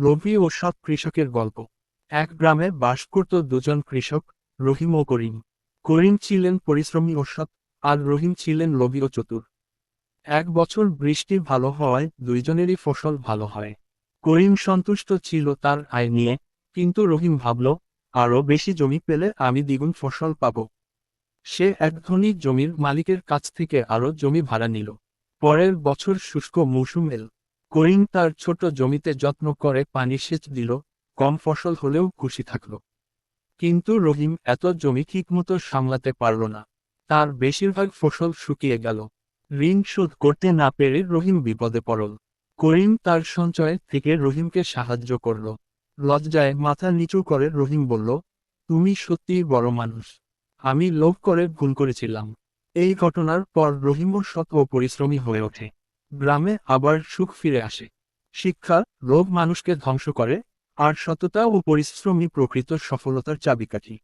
লোভী ও সৎ কৃষকের গল্প। এক গ্রামে বাস করত দুজন কৃষক, রহিম ও করিম। করিম ছিলেন পরিশ্রমী ও সৎ, আর রহিম ছিলেন লোভী ও চতুর। এক বছর বৃষ্টি ভালো হওয়ায় দুইজনেরই ফসল ভালো হয়। করিম সন্তুষ্ট ছিল তার আয় নিয়ে, কিন্তু রহিম ভাবল আরও বেশি জমি পেলে আমি দ্বিগুণ ফসল পাব। সে এক ধনী জমির মালিকের কাছ থেকে আরও জমি ভাড়া নিল। পরের বছর শুষ্ক মৌসুম এল। করিম তার ছোট জমিতে যত্ন করে পানি সেচ দিল, কম ফসল হলেও খুশি থাকল। কিন্তু রহিম এত জমি ঠিকমতো সামলাতে পারল না। তার বেশিরভাগ ফসল শুকিয়ে গেল। ঋণ শোধ করতে না পেরে রহিম বিপদে পড়ল। করিম তার সঞ্চয় থেকে রহিমকে সাহায্য করল। লজ্জায় মাথা নিচু করে রহিম বলল, তুমি সত্যিই বড় মানুষ। আমি লোভ করে ভুল করেছিলাম। এই ঘটনার পর রহিমও সৎ ও পরিশ্রমী হয়ে ওঠে। গ্রামে আবার সুখ ফিরে আসে। শিক্ষা রোগ মানুষকে ধ্বংস করে, আর সততা ও পরিশ্রমী প্রকৃত সফলতার চাবিকাঠি।